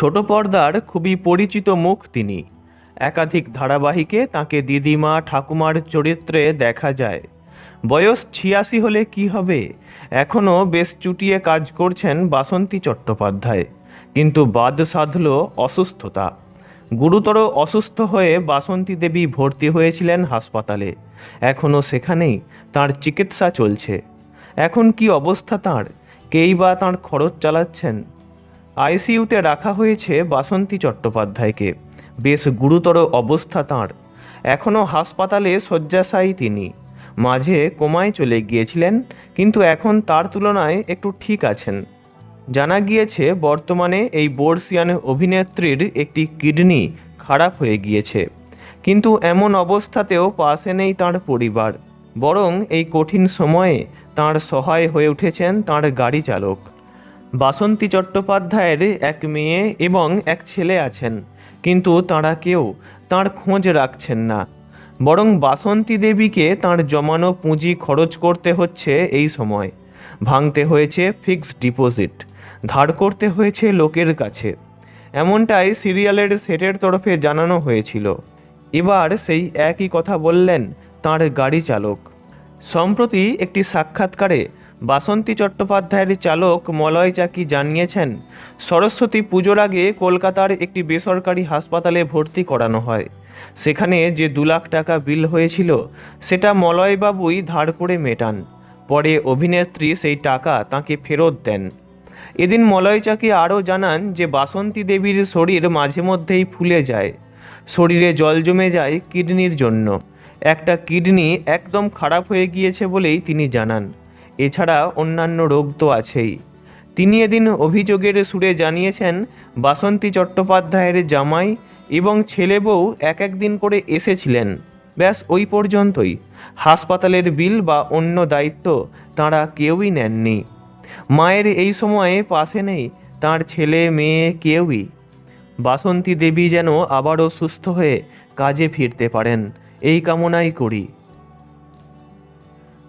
ছোট পর্দার খুবই পরিচিত মুখ তিনি। একাধিক ধারাবাহিকে তাকে দিদিমা ঠাকুমার চরিত্রে দেখা যায়। বয়স ছিয়াশি হলে কি হবে? এখনও বেশ চুটিয়ে কাজ করছেন বাসন্তী চট্টোপাধ্যায়। কিন্তু বাদ সাধল অসুস্থতা। গুরুতর অসুস্থ হয়ে বাসন্তী দেবী ভর্তি হয়েছিলেন হাসপাতালে। এখনও সেখানেই তার চিকিৎসা চলছে। এখন কি অবস্থা তাঁর? কেই বা তাঁর খরচ চালাচ্ছেন? আইসিইউতে রাখা হয়েছে বাসন্তী চট্টোপাধ্যায়কে। বেশ গুরুতর অবস্থা তাঁর। এখনও হাসপাতালে শয্যাশায়ী তিনি। মাঝে কোমায় চলে গিয়েছিলেন, কিন্তু এখন তার তুলনায় একটু ঠিক আছেন। জানা গিয়েছে, বর্তমানে এই বর্ষিয়ান অভিনেত্রীর একটি কিডনি খারাপ হয়ে গিয়েছে। কিন্তু এমন অবস্থাতেও পাশে নেই তাঁর পরিবার। বরং এই কঠিন সময়ে তাঁর সহায় হয়ে উঠেছেন তাঁর গাড়ি চালক বাসন্তী চট্টোপাধ্যায়ের এক মেয়ে এবং এক ছেলে আছেন, কিন্তু তাঁরা কেউ তাঁর খোঁজ রাখছেন না। বরং বাসন্তী দেবীকে তাঁর জমানো পুঁজি খরচ করতে হচ্ছে এই সময়। ভাঙতে হয়েছে ফিক্সড ডিপোজিট, ধার করতে হয়েছে লোকের কাছে। এমনটাই সিরিয়ালের সেটের তরফে জানানো হয়েছিল। এবার সেই একই কথা বললেন তাঁর গাড়ি চালক সম্প্রতি একটি সাক্ষাৎকারে বাসন্তী চট্টোপাধ্যায়ের চালক মলয় চাকি জানিয়েছেন, সরস্বতী পুজোর আগে কলকাতার একটি বেসরকারি হাসপাতালে ভর্তি করানো হয়। সেখানে যে দু লাখ টাকা বিল হয়েছিল, সেটা মলয়বাবুই ধার করে মেটান। পরে অভিনেত্রী সেই টাকা তাকে ফেরত দেন। এদিন মলয় চাকি আরও জানান যে বাসন্তী দেবীর শরীর মাঝে মধ্যেই ফুলে যায়। শরীরে জল জমে যায় কিডনির জন্য। একটা কিডনি একদম খারাপ হয়ে গিয়েছে বলেই তিনি জানান। এছাড়া অন্যান্য রোগ তো আছেই। তিনি এদিন অভিযোগের সুরে জানিয়েছেন, বাসন্তী চট্টোপাধ্যায়ের জামাই এবং ছেলে বউ এক এক দিন করে এসেছিলেন। ব্যাস ওই পর্যন্তই। হাসপাতালের বিল বা অন্য দায়িত্ব তাঁরা কেউই নেননি। মায়ের এই সময়ে পাশে নেই, তার ছেলে, মেয়ে কেউই। বাসন্তী দেবী যেন আবারও সুস্থ হয়ে কাজে ফিরতে পারেন, এই কামনাই করি।